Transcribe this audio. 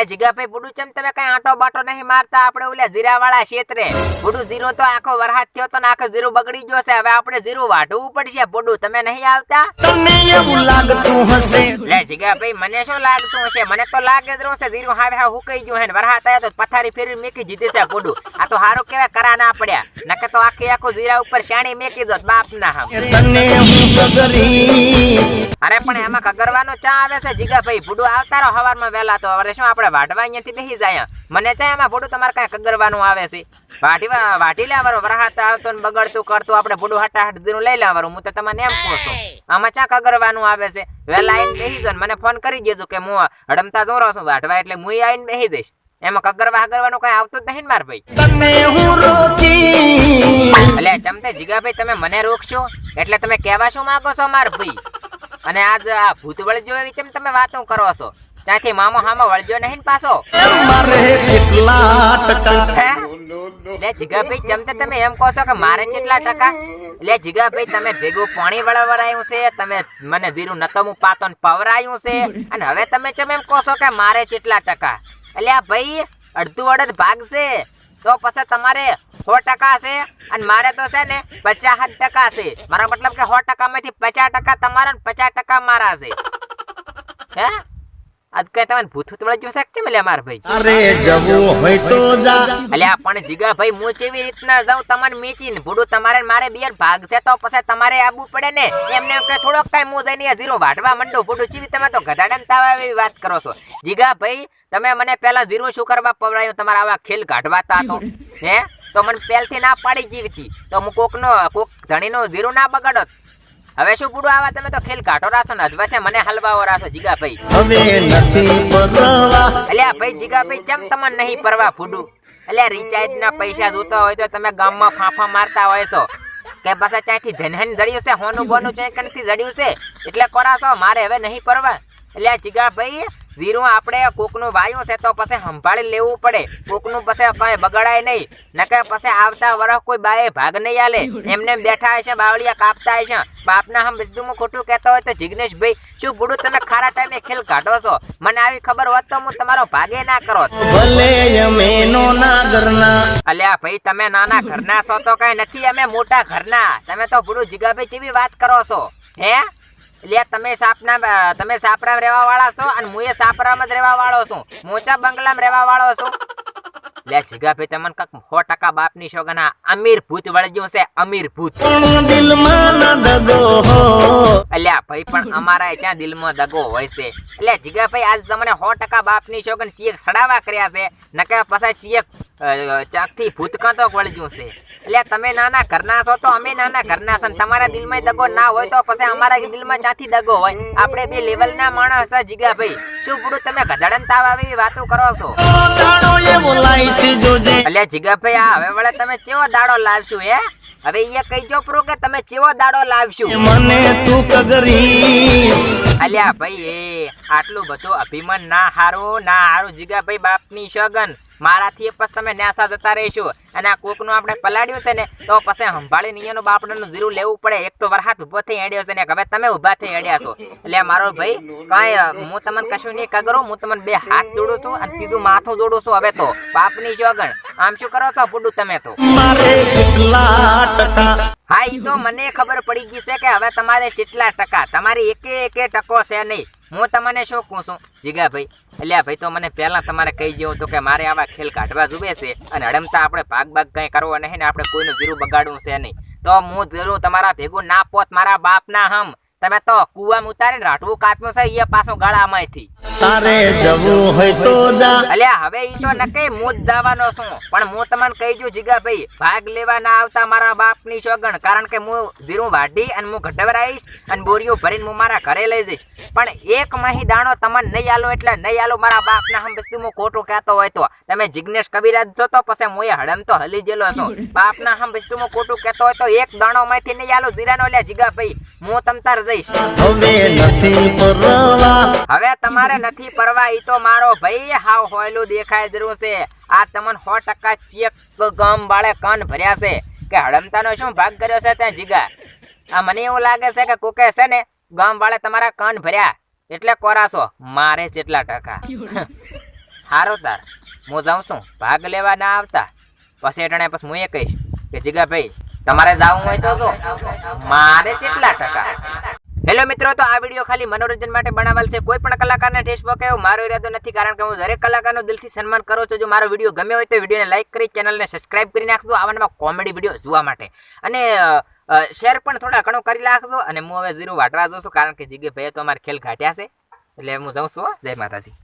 એટલે જીગાભાઈ બુડુ ચમ તમે કઈ આંટો બાટો નહીં મારતા? આપણે ઓલા જીરા વાળા ક્ષેત્રે બુડુ જીરો તો આખો વરહાદ થયો તો આખો જીરું બગડી ગયો છે. હવે આપણે જીરું વાઢવું પડશે. બુડુ તમે નહીં આવતા? તમને એવું લાગતું હશે. લે જીગાભાઈ મને શું લાગતું હશે? મને તો લાગે જ રહશે. જીરું હાવે હા હુકાઈ ગયું હે વરહાદ આવ્યો તો પથારી ફેરવી મેકી જીતી છે બુડુ આ તો હારું કેવા કરા ના પડ્યા. નકે તો આખી આખું જીરા ઉપર શાણી મેકી દો બાપ ના હમ. અરે પણ એમાં કગરવાનો ચા આવે છે જીગાભાઈ. બુડુ આવતા રહો હવારમાં વહેલા તો. હવે શું આપણે વાઢવા અહીંયાથી બેસી જાય. મને ચા આમાં ભૂડું તમારે કાંઈ કગરવાનું આવે છે? વાટી વાટી લેવાનું વરહાત આવતો ને બગડતું કરતું આપણે ભૂડું હટાહટ દીનું લઈ લેવાનું. હું તો તમને એમ કહું છું. આમાં ચા કગરવાનું આવે છે? વહેલા આવીને બેસી જાઓ મને ફોન કરી દેજો કે હું હડમતા જોરો છું વાટવા એટલે હું આવીને બેસી દઈશ. એમાં કગરવા હગરવાનું કઈ આવતું જ નહીં માર ભાઈ. તને હું રોકી એટલે ચમતે જીગાભાઈ તમે મને રોકશો? એટલે તમે કહેવા શું માંગો છો માર ભાઈ? અને આજ આ ભૂતવળ એવી ચમ તમે વાતો કરો છો. ત્યાંથી મામો હામો વળજો નહીં ને પાછો. મારે કેટલા ટકા? લે જીગાભાઈ ચમતે તમે એમ કહો છો કે મારે કેટલા ટકા? લે જીગાભાઈ તમે ભેગું પાણી વળવરાયું છે તમે મને જીરું નતમું પાતોન પવરાયું છે અને હવે તમે ચમ એમ કહો છો કે મારે કેટલા ટકા? એટલે આ ભાઈ અડધું અડધ ભાગ છે તો પછી તમારે સો ટકા છે અને મારે તો છે ને પચાસ ટકા છે. મારો મતલબ કે સો ટકામાંથી પચાસ ટકા તમારા ને પચાસ ટકા મારા છે. હે? આજ કઈ ભૂથું વળી જોશે કેમ લે માર ભાઈ? અરે જવું હોય તો જા. અલ્યા પણ જીગા ભાઈ હું કેવી રીતના જાઉં તમને મેચીન ભૂડું તમારે મારે બિયર ભાગ છે તો પછી તમારે આબુ પડે ને? એમને કે થોડોક ટાઈમ હું જઈને જીરો વાટવા મંડો ભૂડું ચીવી તમે તો ગધાડા તાવા એવી વાત કરો છો. જીગા ભાઈ તમે મને પેલા જીરો શું કરવા પવરાયું તમારા આવા ખેલ કાઢવાતા તો. હે? તો મને પહેલથી ના પાડી જીવતી. તો હું કોકનો કોક ધણીનો જીરો ના બગાડો હવે શું પૂડું આવા? તમે તો ખેલ કાઢો રાસો ને અધવસે મને હલવાઓ રાસો જીગા ભાઈ હવે નથી પરવા અલ્યા ભાઈ જીગા ભાઈ ચમ તમને નહીં પરવા ફૂડું એટલે રિચાર્જ ના પૈસા જોતા હોય તો તમે ગામમાં ફાંફા મારતા હોય છો. કે પાછા ત્યાંથી ધનહન જડ્યું છે હોનું બોનું ચોય કણથી જડ્યું છે? એટલે કોરાશો મારે હવે નહીં પરવા. એટલે જીગા ભાઈ જીરું આપણે કોકનું વાયું છે તો પછી સંભાળી લેવું પડે. કોકનું પછી કઈ બગડાય નહીં. નકે પછી આવતા વરસ કોઈ બાએ ભાગ નહીં આલે. એમને બેઠા હશે બાવળિયા કાપતા હશે. બાપના હમ બિસ્દુમાં ખોટું કહેતો હોય તો જિગ્નેશભાઈ શું બુડું તમે ખારા ટાઈમે ખેલ કાઢો છો? મને આવી ખબર હોત તો હું તમારો ભાગે ના કરો અલ્યા ભાઈ તમે નાના ઘરના છો તો કઈ નથી અમે મોટા ઘરના. તમે તો બુડું જીગાભાઈ જેવી વાત કરો છો. હે? લે, તમે સાપના, તમે સાપરા રહેવા વાળા છો અને હું એ સાપરામાં જ રહેવા વાળો છું મોચા બંગલામાં રહેવા વાળો છું. લે, જીગાભાઈ, તમને કાક સો ટકા બાપની શોગના અમીર ભૂત વળગ્યું છે અમીર ભૂત દિલમાં અલ્યા ભાઈ પણ અમારા ત્યાં દિલમાં દગો હોય છે? એટલે જીગાભાઈ આજ તમને સો ટકા બાપની કે ચિયક સડાવા કર્યા છે નકે પછી ચિયક ચાકથી ભૂતકાંતો વળજો છે. એટલે તમે નાના ઘરના છો તો અમે નાના ઘરના છો તમારા દિલમાં દગો ના હોય તો પછી અમારા દિલમાં ચાથી દગો હોય? આપણે બે લેવલના માણસ છે જીગાભાઈ. શું પૂરું તમે ગધડન તાવ આવી વાતો કરો છો? દાડો જીગા ભાઈ આ હવે વળે તમે કેવો દાડો લાવશું હે? હવે એ કહીજો પ્રો કે તમે કેવો દાડો લાવશું? મને તું કગરીશ. અલ્યા ભાઈ, એ આટલું બધું અભિમાન ના હારો, ના હારું. જીગાભાઈ બાપની શગન મારાથી પછી તમે ન્યાસા જતા રહીશું. અને આ કોકનું આપણે પલાડ્યું છે ને, તો પછી સંભાળી નિયનું બાપડાનું જીરું લેવું પડે. એક તો વરહાત ઊભો થઈ હેડ્યો છે ને, હવે તમે ઊભા થઈ હેડ્યા છો. એટલે મારો ભાઈ, કાંઈ હું તમને કશું નહીં કગરું, હું તમને બે હાથ જોડું છું અને ત્રીજું માથું જોડું છું હવે તો. બાપની શગન આમ શું કરો છો ફૂડું તમે તો? હા એ તો મને ખબર પડી ગઈ છે કે હવે તમારે કેટલા ટકા? તમારી એકે એકે ટકો છે નહીં. હું તમને શું કહું છું? જીગાભાઈ એટલે ભાઈ, તો મને પહેલાં તમારે કહી જેવું તો કે મારે આવા ખેલ કાઢવા જુએ છે અને હડમતા આપણે ભાગ ભાગ કંઈ કરવો નહીં ને આપણે કોઈનું જીરું બગાડવું છે નહીં. તો હું જરૂર તમારા ભેગું ના પોત મારા બાપના હમ. તમે તો કુવામાં ઉતારીને રાઠવું કાપ્યું છે એ પાછો ગળામાંથી. તારે જવું હોય તો જા. અલ્યા હવે ઈ તો નકે મોત જવાનો છું. પણ હું તમને કહી દઉં જીગાભાઈ ભાગ લેવા ના આવતા મારા બાપની સોગણ કારણ કે હું જીરું વાઢી અને હું ઘટવરાઈશ અને બોરીઓ ભરીને હું મારા ઘરે લઈ જઈશ. પણ એક મહી દાણો તમને નહીં આલો એટલે નહીં આલો મારા બાપના હમ બસ્તી હું ખોટું કહેતો હોય તો. તમે જિગ્નેશ કબીરાજ જોતો તો પછી હું એ હડમ તો હલી જેલો છું. બાપના હમ બસ્તી હું ખોટું કહેતો હોય તો એક દાણો માંથી નહીં આલો જીરાનો. જીગા જીગાભાઈ હું તમ તાર હવે નથી પરવા. હવે તમારે નથી પરવા ઈ તો મારો ભાઈ હાવ હોયલું દેખાય જરૂર છે. આ તમને સો ટકા ચેક ગમ વાળે કન ભર્યા છે કે હડમતાનો શું ભાગ કર્યો છે ત્યાં જીગા? આ મને એવું લાગે છે કે કોકે છે ને ગમ વાળે તમારા કન ભર્યા. એટલે કોરાશો મારે જેટલા ટકા. હારો તાર હું જાઉં છું. ભાગ લેવા ના આવતા. પછી એટણે પછી હું એ કહીશ કે જીગા ભાઈ તમારે જવું હોય તો શું મારે કેટલા ટકા. હેલો મિત્રો, તો આ વીડિયો ખાલી મનોરંજન માટે બનાવેલ છે. કોઈ પણ કલાકારને ઠેસ એવો મારો ઇરાદો નથી, કારણ કે હું દરેક કલાકારનો દિલથી સન્માન કરું છું. જો મારો વીડિયો ગમ્યો હોય તો વિડીયોને લાઈક કરી ચેનલને સબસ્ક્રાઇબ કરી નાખજો. આવા કોમેડી વીડિયો જોવા માટે. અને શેર પણ થોડા ઘણો કરી નાખજો. અને હું હવે ઝીરો વાટવા જઉં છું, કારણ કે જીગે ભાઈએ તો અમારે ખેલ ઘાટ્યા છે. એટલે હું જાઉં છું જય માતાજી.